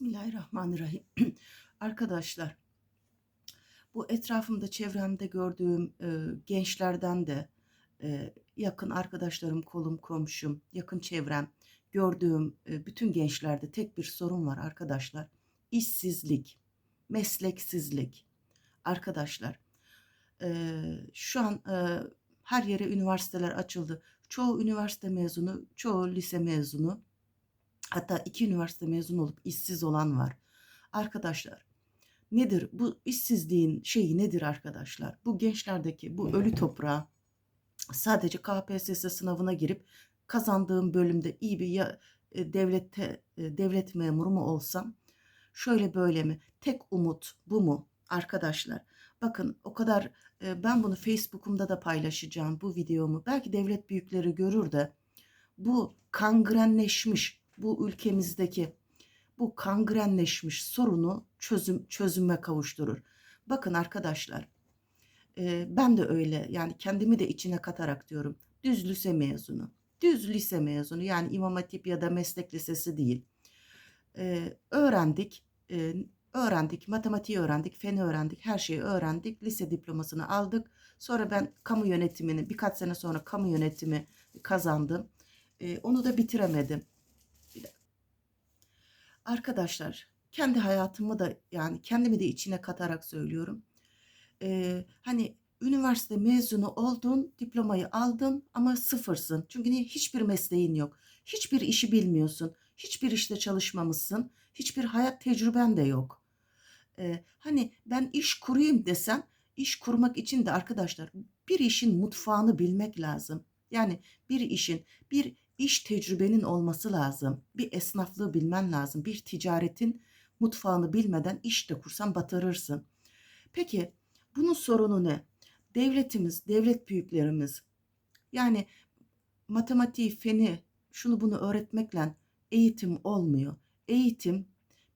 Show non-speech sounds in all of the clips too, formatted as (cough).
Bismillahirrahmanirrahim. (clears throat) Arkadaşlar, bu etrafımda, çevremde gördüğüm e, gençlerden de e, yakın arkadaşlarım, kolum, komşum, yakın çevrem gördüğüm e, bütün gençlerde tek bir sorun var arkadaşlar. İşsizlik, mesleksizlik. Arkadaşlar, e, şu an e, her yere üniversiteler açıldı. Çoğu üniversite mezunu, çoğu lise mezunu Hatta iki üniversite mezun olup işsiz olan var. Arkadaşlar nedir bu işsizliğin şeyi nedir arkadaşlar? Bu gençlerdeki bu ölü toprağa sadece KPSS sınavına girip kazandığım bölümde iyi bir ya, e, devlette e, devlet memuru mu olsam şöyle böyle mi? Tek umut bu mu arkadaşlar? Bakın o kadar e, ben bunu Facebook'umda da paylaşacağım bu videomu. Belki devlet büyükleri görür de bu kangrenleşmiş bu ülkemizdeki bu kangrenleşmiş sorunu çözüm çözüme kavuşturur. Bakın arkadaşlar e, ben de öyle yani kendimi de içine katarak diyorum. Düz lise mezunu. Düz lise mezunu yani İmam Hatip ya da meslek lisesi değil. E, öğrendik. E, öğrendik. Matematiği öğrendik. Feni öğrendik. Her şeyi öğrendik. Lise diplomasını aldık. Sonra ben kamu yönetimini birkaç sene sonra kamu yönetimi kazandım. E, onu da bitiremedim. Arkadaşlar kendi hayatımı da yani kendimi de içine katarak söylüyorum. Ee, hani üniversite mezunu oldun, diplomayı aldın ama sıfırsın. Çünkü niye? Hiçbir mesleğin yok. Hiçbir işi bilmiyorsun. Hiçbir işte çalışmamışsın. Hiçbir hayat tecrüben de yok. Ee, hani ben iş kurayım desem iş kurmak için de arkadaşlar bir işin mutfağını bilmek lazım. Yani bir işin bir iş tecrübenin olması lazım. Bir esnaflığı bilmen lazım. Bir ticaretin mutfağını bilmeden iş de kursan batırırsın. Peki bunun sorunu ne? Devletimiz, devlet büyüklerimiz yani matematiği, feni, şunu bunu öğretmekle eğitim olmuyor. Eğitim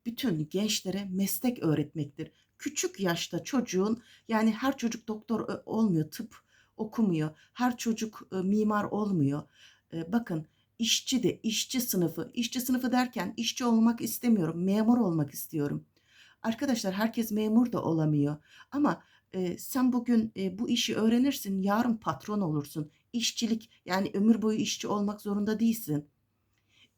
bütün gençlere meslek öğretmektir. Küçük yaşta çocuğun yani her çocuk doktor olmuyor, tıp okumuyor. Her çocuk mimar olmuyor. Bakın işçi de işçi sınıfı. İşçi sınıfı derken işçi olmak istemiyorum. Memur olmak istiyorum. Arkadaşlar herkes memur da olamıyor. Ama e, sen bugün e, bu işi öğrenirsin. Yarın patron olursun. İşçilik yani ömür boyu işçi olmak zorunda değilsin.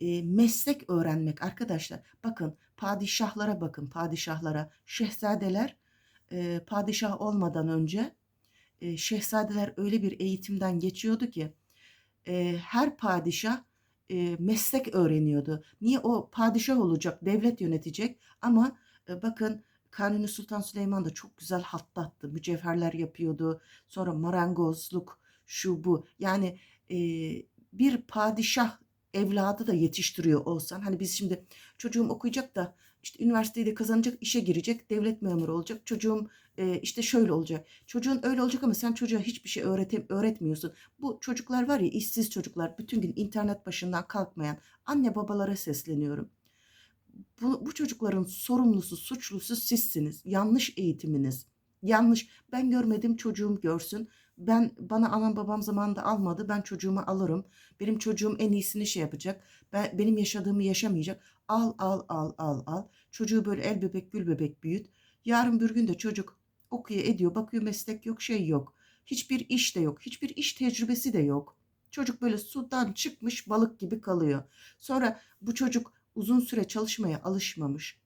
E, meslek öğrenmek arkadaşlar. Bakın padişahlara bakın padişahlara. Şehzadeler e, padişah olmadan önce e, şehzadeler öyle bir eğitimden geçiyordu ki e, her padişah e, meslek öğreniyordu. Niye o padişah olacak, devlet yönetecek ama e, bakın Kanuni Sultan Süleyman da çok güzel hattattı. Mücevherler yapıyordu. Sonra marangozluk şu bu. Yani e, bir padişah evladı da yetiştiriyor olsan. Hani biz şimdi çocuğum okuyacak da işte üniversiteyi de kazanacak, işe girecek, devlet memuru olacak. Çocuğum e, işte şöyle olacak. Çocuğun öyle olacak ama sen çocuğa hiçbir şey öğretem öğretmiyorsun. Bu çocuklar var ya işsiz çocuklar, bütün gün internet başından kalkmayan anne babalara sesleniyorum. Bu, bu çocukların sorumlusu, suçlusu sizsiniz. Yanlış eğitiminiz. Yanlış. Ben görmedim çocuğum görsün. Ben bana anam babam zamanında almadı. Ben çocuğumu alırım. Benim çocuğum en iyisini şey yapacak. Ben benim yaşadığımı yaşamayacak. Al al al al al. Çocuğu böyle el bebek gül bebek büyüt. Yarın bir gün de çocuk okuyor ediyor bakıyor meslek yok şey yok. Hiçbir iş de yok. Hiçbir iş tecrübesi de yok. Çocuk böyle sudan çıkmış balık gibi kalıyor. Sonra bu çocuk uzun süre çalışmaya alışmamış.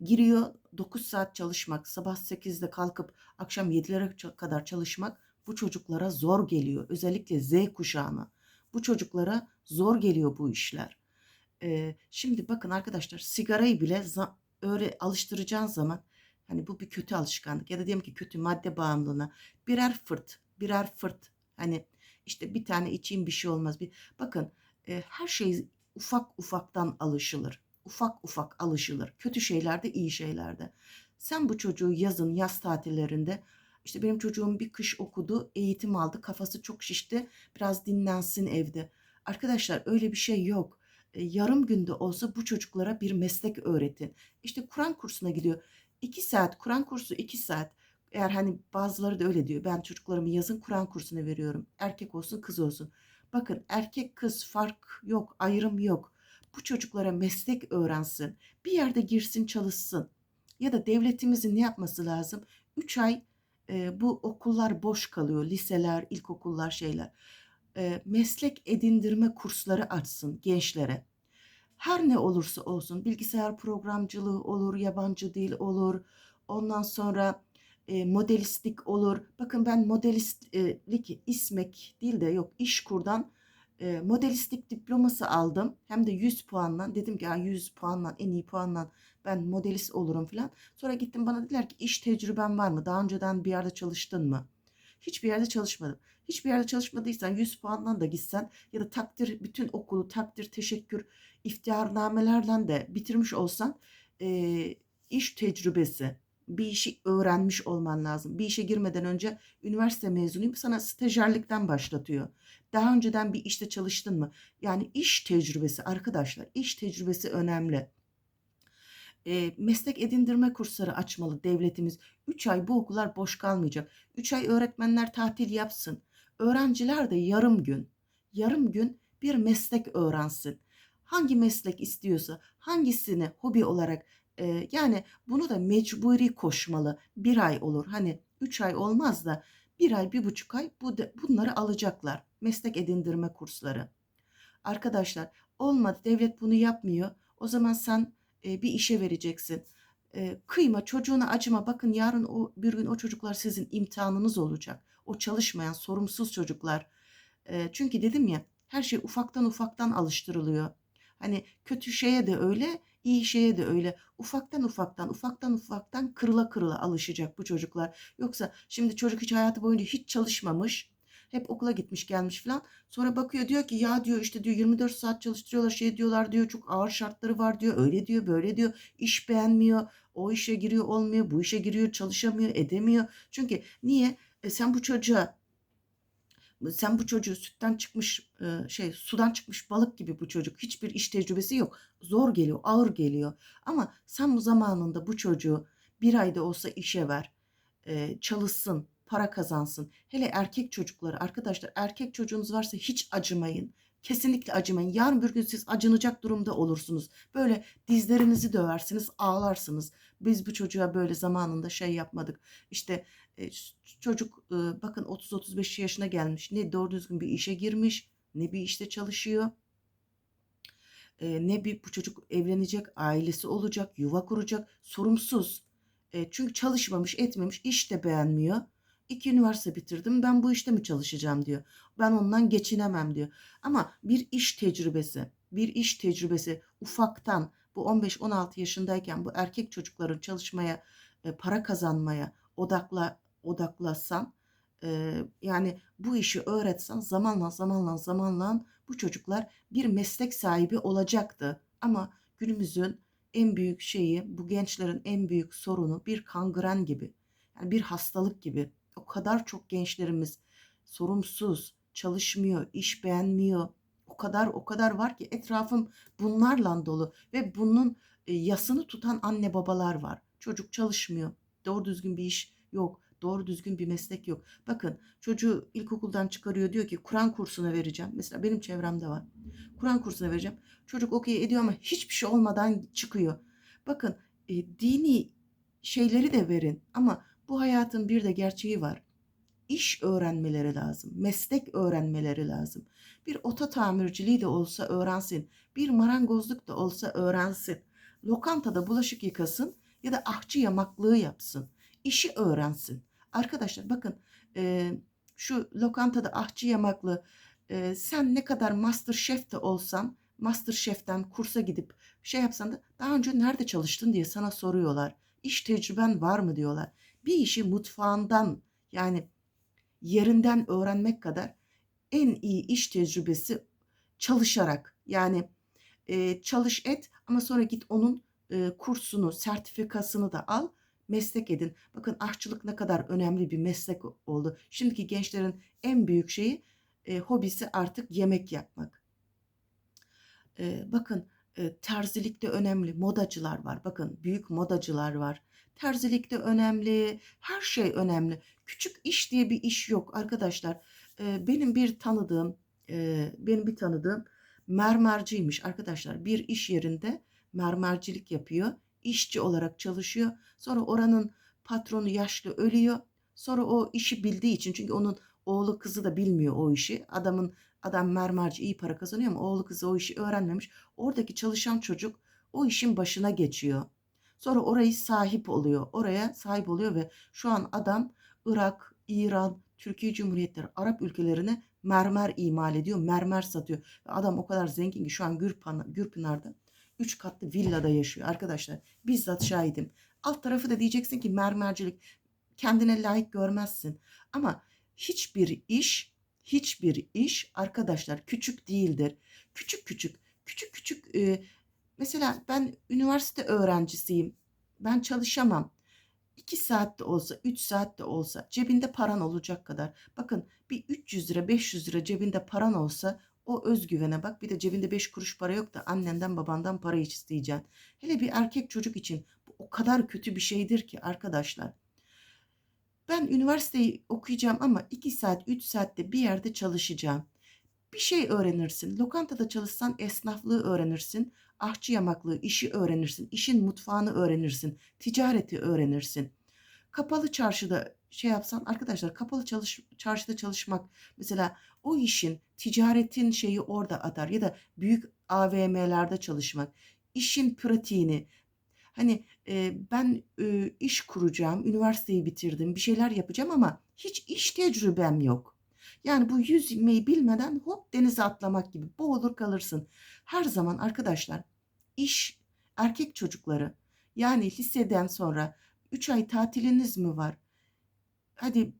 Giriyor 9 saat çalışmak, sabah 8'de kalkıp akşam 7'lere kadar çalışmak bu çocuklara zor geliyor. Özellikle Z kuşağına. Bu çocuklara zor geliyor bu işler. Ee, şimdi bakın arkadaşlar sigarayı bile öyle alıştıracağın zaman hani bu bir kötü alışkanlık ya da diyelim ki kötü madde bağımlılığına birer fırt birer fırt hani işte bir tane içeyim bir şey olmaz. Bir, bakın e, her şey ufak ufaktan alışılır. Ufak ufak alışılır. Kötü şeylerde iyi şeylerde. Sen bu çocuğu yazın yaz tatillerinde işte benim çocuğum bir kış okudu, eğitim aldı, kafası çok şişti, biraz dinlensin evde. Arkadaşlar öyle bir şey yok. E, yarım günde olsa bu çocuklara bir meslek öğretin. İşte Kur'an kursuna gidiyor. İki saat, Kur'an kursu iki saat. Eğer hani bazıları da öyle diyor. Ben çocuklarımı yazın Kur'an kursuna veriyorum. Erkek olsun kız olsun. Bakın erkek kız fark yok, ayrım yok. bu çocuklara meslek öğrensin. Bir yerde girsin çalışsın. Ya da devletimizin ne yapması lazım? 3 ay e, bu okullar boş kalıyor. Liseler, ilkokullar şeyler. E, meslek edindirme kursları açsın gençlere. Her ne olursa olsun bilgisayar programcılığı olur, yabancı dil olur. Ondan sonra e, modelistlik olur. Bakın ben modelistlik ismek değil de yok işkurdan e, modelistlik diploması aldım. Hem de 100 puanla. Dedim ki ya 100 puanla en iyi puanla ben modelist olurum falan. Sonra gittim bana dediler ki iş tecrüben var mı? Daha önceden bir yerde çalıştın mı? Hiçbir yerde çalışmadım. Hiçbir yerde çalışmadıysan 100 puandan da gitsen ya da takdir bütün okulu takdir teşekkür iftiharnamelerden de bitirmiş olsan e, iş tecrübesi bir işi öğrenmiş olman lazım. Bir işe girmeden önce üniversite mezunuyum sana stajyerlikten başlatıyor. Daha önceden bir işte çalıştın mı? Yani iş tecrübesi arkadaşlar iş tecrübesi önemli. E, meslek edindirme kursları açmalı devletimiz. 3 ay bu okullar boş kalmayacak. 3 ay öğretmenler tatil yapsın. Öğrenciler de yarım gün, yarım gün bir meslek öğrensin. Hangi meslek istiyorsa, hangisini hobi olarak e, yani bunu da mecburi koşmalı. Bir ay olur. Hani üç ay olmaz da bir ay, bir buçuk ay bu de, bunları alacaklar. Meslek edindirme kursları. Arkadaşlar olmadı devlet bunu yapmıyor. O zaman sen e, bir işe vereceksin. E, kıyma çocuğuna acıma. Bakın yarın o bir gün o çocuklar sizin imtihanınız olacak. O çalışmayan sorumsuz çocuklar. E, çünkü dedim ya her şey ufaktan ufaktan alıştırılıyor. Hani kötü şeye de öyle, iyi şeye de öyle. Ufaktan ufaktan, ufaktan ufaktan kırıla kırıla alışacak bu çocuklar. Yoksa şimdi çocuk hiç hayatı boyunca hiç çalışmamış. Hep okula gitmiş gelmiş falan. Sonra bakıyor diyor ki ya diyor işte diyor 24 saat çalıştırıyorlar şey diyorlar diyor çok ağır şartları var diyor. Öyle diyor böyle diyor. iş beğenmiyor. O işe giriyor olmuyor. Bu işe giriyor çalışamıyor edemiyor. Çünkü niye? E sen bu çocuğa sen bu çocuğu sütten çıkmış e, şey sudan çıkmış balık gibi bu çocuk hiçbir iş tecrübesi yok zor geliyor ağır geliyor ama sen bu zamanında bu çocuğu bir ayda olsa işe ver e, çalışsın para kazansın hele erkek çocukları arkadaşlar erkek çocuğunuz varsa hiç acımayın Kesinlikle acımayın. Yarın bir gün siz acınacak durumda olursunuz. Böyle dizlerinizi döversiniz, ağlarsınız. Biz bu çocuğa böyle zamanında şey yapmadık. İşte e, çocuk e, bakın 30-35 yaşına gelmiş. Ne doğru düzgün bir işe girmiş, ne bir işte çalışıyor. E, ne bir bu çocuk evlenecek, ailesi olacak, yuva kuracak, sorumsuz. Çünkü çalışmamış, etmemiş, iş de beğenmiyor. İki üniversite bitirdim ben bu işte mi çalışacağım diyor. Ben ondan geçinemem diyor. Ama bir iş tecrübesi, bir iş tecrübesi ufaktan bu 15-16 yaşındayken bu erkek çocukların çalışmaya, para kazanmaya odakla odaklasan e, yani bu işi öğretsen zamanla zamanla zamanla bu çocuklar bir meslek sahibi olacaktı. Ama günümüzün en büyük şeyi bu gençlerin en büyük sorunu bir kangren gibi. Yani bir hastalık gibi. O kadar çok gençlerimiz sorumsuz, çalışmıyor, iş beğenmiyor. O kadar o kadar var ki etrafım bunlarla dolu ve bunun e, yasını tutan anne babalar var. Çocuk çalışmıyor. Doğru düzgün bir iş yok. Doğru düzgün bir meslek yok. Bakın çocuğu ilkokuldan çıkarıyor diyor ki Kur'an kursuna vereceğim. Mesela benim çevremde var. Kur'an kursuna vereceğim. Çocuk okey ediyor ama hiçbir şey olmadan çıkıyor. Bakın e, dini şeyleri de verin ama bu hayatın bir de gerçeği var. İş öğrenmeleri lazım. Meslek öğrenmeleri lazım. Bir ota tamirciliği de olsa öğrensin. Bir marangozluk da olsa öğrensin. Lokantada bulaşık yıkasın ya da ahçı yamaklığı yapsın. İşi öğrensin. Arkadaşlar bakın e, şu lokantada ahçı yamaklı e, sen ne kadar master chef de olsan master chef'ten kursa gidip şey yapsan da daha önce nerede çalıştın diye sana soruyorlar. İş tecrüben var mı diyorlar. Bir işi mutfağından yani yerinden öğrenmek kadar en iyi iş tecrübesi çalışarak yani e, çalış et ama sonra git onun e, kursunu, sertifikasını da al meslek edin. Bakın aşçılık ne kadar önemli bir meslek oldu. Şimdiki gençlerin en büyük şeyi e, hobisi artık yemek yapmak. E, bakın e, terzilik de önemli. Modacılar var. Bakın büyük modacılar var. Terzilik de önemli. Her şey önemli. Küçük iş diye bir iş yok arkadaşlar. Benim bir tanıdığım, benim bir tanıdığım mermerciymiş arkadaşlar. Bir iş yerinde mermercilik yapıyor. İşçi olarak çalışıyor. Sonra oranın patronu yaşlı ölüyor. Sonra o işi bildiği için çünkü onun oğlu kızı da bilmiyor o işi. Adamın adam mermerci iyi para kazanıyor ama oğlu kızı o işi öğrenmemiş. Oradaki çalışan çocuk o işin başına geçiyor. Sonra orayı sahip oluyor. Oraya sahip oluyor ve şu an adam Irak, İran, Türkiye Cumhuriyetleri, Arap ülkelerine mermer imal ediyor, mermer satıyor. Ve adam o kadar zengin ki şu an Gürpınar, Gürpınar'da 3 katlı villada yaşıyor arkadaşlar. Bizzat şahidim. Alt tarafı da diyeceksin ki mermercilik kendine layık görmezsin. Ama hiçbir iş, hiçbir iş arkadaşlar küçük değildir. Küçük küçük, küçük küçük e, mesela ben üniversite öğrencisiyim. Ben çalışamam. 2 saat de olsa, 3 saat de olsa cebinde paran olacak kadar. Bakın bir 300 lira, 500 lira cebinde paran olsa o özgüvene bak. Bir de cebinde 5 kuruş para yok da annenden babandan para isteyeceksin. Hele bir erkek çocuk için bu o kadar kötü bir şeydir ki arkadaşlar. Ben üniversiteyi okuyacağım ama 2 saat, 3 saatte bir yerde çalışacağım. Bir şey öğrenirsin. Lokantada çalışsan esnaflığı öğrenirsin. Ahçı yamaklığı işi öğrenirsin. işin mutfağını öğrenirsin. Ticareti öğrenirsin. Kapalı çarşıda şey yapsan arkadaşlar kapalı çalış, çarşıda çalışmak mesela o işin ticaretin şeyi orada atar ya da büyük AVM'lerde çalışmak işin pratiğini hani e, ben e, iş kuracağım üniversiteyi bitirdim bir şeyler yapacağım ama hiç iş tecrübem yok. Yani bu yüzmeyi bilmeden hop denize atlamak gibi boğulur kalırsın. Her zaman arkadaşlar iş erkek çocukları yani liseden sonra 3 ay tatiliniz mi var? Hadi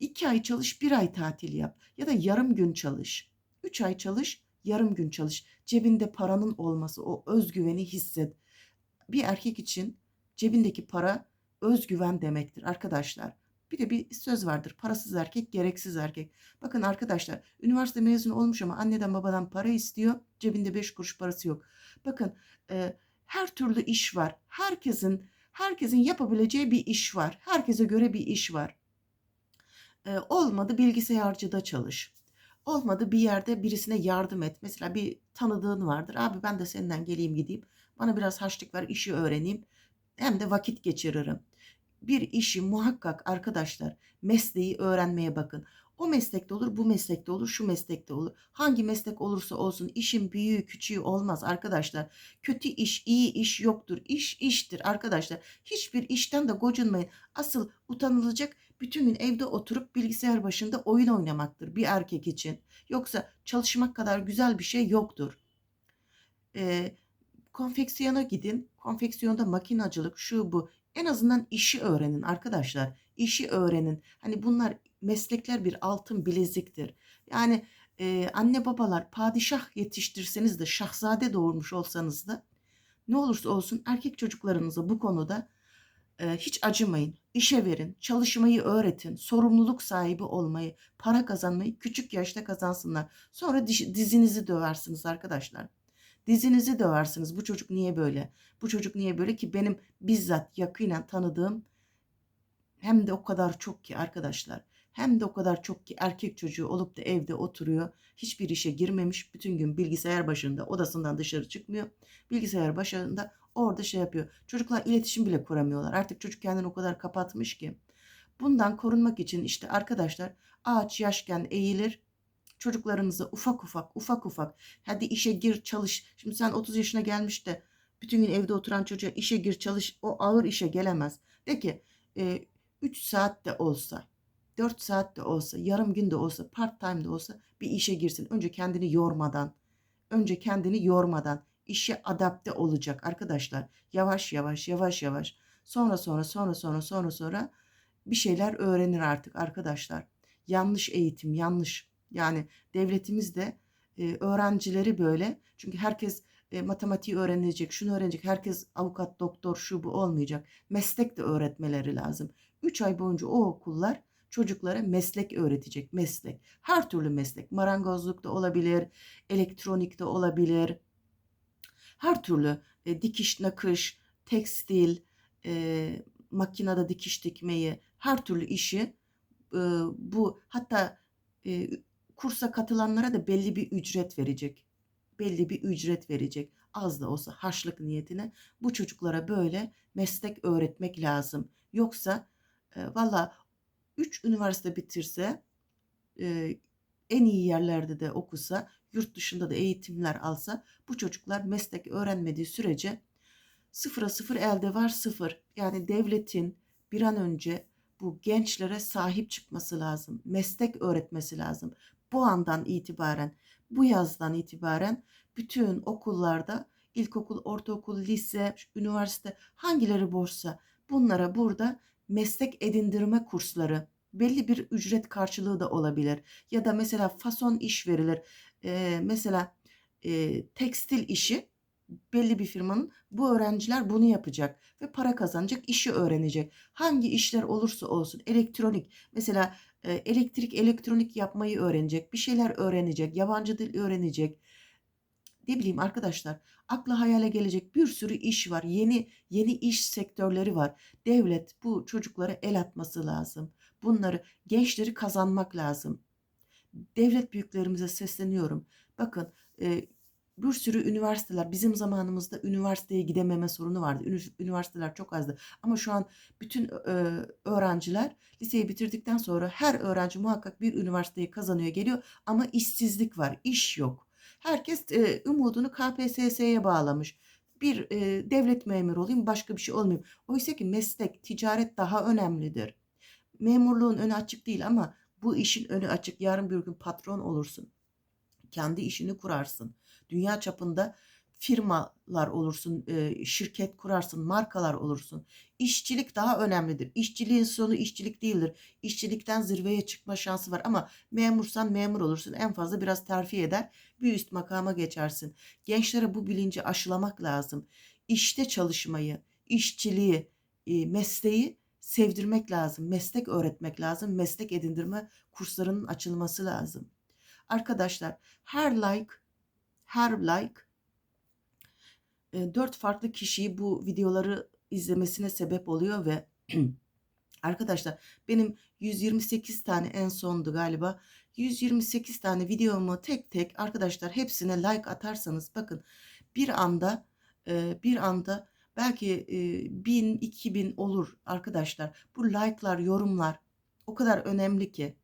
2 ay çalış, bir ay tatil yap. Ya da yarım gün çalış. 3 ay çalış, yarım gün çalış. Cebinde paranın olması, o özgüveni hisset. Bir erkek için cebindeki para özgüven demektir arkadaşlar. Bir de bir söz vardır. Parasız erkek, gereksiz erkek. Bakın arkadaşlar, üniversite mezunu olmuş ama anneden babadan para istiyor. Cebinde 5 kuruş parası yok. Bakın, e, her türlü iş var. Herkesin herkesin yapabileceği bir iş var. Herkese göre bir iş var. E, olmadı bilgisayarcıda çalış. Olmadı bir yerde birisine yardım et. Mesela bir tanıdığın vardır. Abi ben de senden geleyim gideyim. Bana biraz haçlık ver, işi öğreneyim. Hem de vakit geçiririm. Bir işi muhakkak arkadaşlar mesleği öğrenmeye bakın. O meslekte olur, bu meslekte olur, şu meslekte olur. Hangi meslek olursa olsun işin büyüğü küçüğü olmaz arkadaşlar. Kötü iş, iyi iş yoktur. İş iştir arkadaşlar. Hiçbir işten de gocunmayın. Asıl utanılacak bütün gün evde oturup bilgisayar başında oyun oynamaktır bir erkek için. Yoksa çalışmak kadar güzel bir şey yoktur. Ee, konfeksiyona gidin. Konfeksiyonda makinacılık şu bu. En azından işi öğrenin arkadaşlar. İşi öğrenin. Hani bunlar meslekler bir altın bileziktir. Yani e, anne babalar padişah yetiştirseniz de şahzade doğurmuş olsanız da ne olursa olsun erkek çocuklarınıza bu konuda e, hiç acımayın. İşe verin, çalışmayı öğretin, sorumluluk sahibi olmayı, para kazanmayı küçük yaşta kazansınlar. Sonra dizinizi döversiniz arkadaşlar. Dizinizi döversiniz. Bu çocuk niye böyle? Bu çocuk niye böyle ki benim bizzat yakinen tanıdığım hem de o kadar çok ki arkadaşlar. Hem de o kadar çok ki erkek çocuğu olup da evde oturuyor. Hiçbir işe girmemiş. Bütün gün bilgisayar başında odasından dışarı çıkmıyor. Bilgisayar başında orada şey yapıyor. Çocuklar iletişim bile kuramıyorlar. Artık çocuk kendini o kadar kapatmış ki. Bundan korunmak için işte arkadaşlar ağaç yaşken eğilir. Çocuklarınızı ufak ufak ufak ufak hadi işe gir çalış. Şimdi sen 30 yaşına gelmiş de bütün gün evde oturan çocuğa işe gir çalış o ağır işe gelemez. De ki e, 3 saat de olsa 4 saat de olsa, yarım gün de olsa, part time de olsa bir işe girsin. Önce kendini yormadan, önce kendini yormadan işe adapte olacak arkadaşlar. Yavaş yavaş, yavaş yavaş. Sonra sonra sonra sonra sonra sonra bir şeyler öğrenir artık arkadaşlar. Yanlış eğitim, yanlış. Yani devletimiz de e, öğrencileri böyle. Çünkü herkes e, matematiği öğrenecek, şunu öğrenecek. Herkes avukat, doktor, şu bu olmayacak. Meslek de öğretmeleri lazım. 3 ay boyunca o okullar çocuklara meslek öğretecek meslek. Her türlü meslek. Marangozluk da olabilir, elektronik de olabilir. Her türlü e, dikiş, nakış, tekstil, e, makinede dikiş dikmeyi, her türlü işi e, bu hatta e, kursa katılanlara da belli bir ücret verecek. belli bir ücret verecek. Az da olsa harçlık niyetine bu çocuklara böyle meslek öğretmek lazım. Yoksa e, valla 3 üniversite bitirse e, en iyi yerlerde de okusa, yurt dışında da eğitimler alsa bu çocuklar meslek öğrenmediği sürece sıfıra sıfır elde var sıfır. Yani devletin bir an önce bu gençlere sahip çıkması lazım. Meslek öğretmesi lazım. Bu andan itibaren, bu yazdan itibaren bütün okullarda ilkokul, ortaokul, lise, üniversite hangileri boşsa bunlara burada meslek edindirme kursları belli bir ücret karşılığı da olabilir. Ya da mesela fason iş verilir. Ee, mesela e, tekstil işi belli bir firmanın bu öğrenciler bunu yapacak ve para kazanacak, işi öğrenecek. Hangi işler olursa olsun elektronik mesela elektrik elektronik yapmayı öğrenecek, bir şeyler öğrenecek, yabancı dil öğrenecek. Ne bileyim arkadaşlar akla hayale gelecek bir sürü iş var. Yeni yeni iş sektörleri var. Devlet bu çocuklara el atması lazım. Bunları gençleri kazanmak lazım. Devlet büyüklerimize sesleniyorum. Bakın e, bir sürü üniversiteler bizim zamanımızda üniversiteye gidememe sorunu vardı. Üniversiteler çok azdı. Ama şu an bütün öğrenciler liseyi bitirdikten sonra her öğrenci muhakkak bir üniversiteyi kazanıyor geliyor ama işsizlik var, iş yok. Herkes e, umudunu KPSS'ye bağlamış. Bir e, devlet memuru olayım, başka bir şey olmayayım. Oysa ki meslek, ticaret daha önemlidir. Memurluğun önü açık değil ama bu işin önü açık. Yarın bir gün patron olursun. Kendi işini kurarsın. Dünya çapında firmalar olursun, e, şirket kurarsın, markalar olursun. İşçilik daha önemlidir. İşçiliğin sonu işçilik değildir. İşçilikten zirveye çıkma şansı var ama memursan memur olursun. En fazla biraz terfi eder, bir üst makama geçersin. Gençlere bu bilinci aşılamak lazım. İşte çalışmayı, işçiliği, e, mesleği sevdirmek lazım. Meslek öğretmek lazım. Meslek edindirme kurslarının açılması lazım. Arkadaşlar her like, her like e, dört farklı kişiyi bu videoları izlemesine sebep oluyor ve (clears throat) arkadaşlar benim 128 tane en sondu galiba. 128 tane videomu tek tek arkadaşlar hepsine like atarsanız bakın bir anda e, bir anda belki e, 1000 2000 olur arkadaşlar. Bu like'lar yorumlar o kadar önemli ki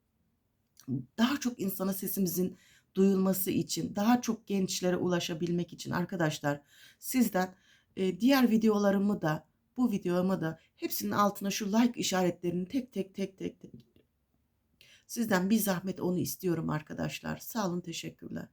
daha çok insana sesimizin duyulması için, daha çok gençlere ulaşabilmek için arkadaşlar sizden e, diğer videolarımı da bu videomu da hepsinin altına şu like işaretlerini tek tek tek tek tek sizden bir zahmet onu istiyorum arkadaşlar. Sağ olun, teşekkürler.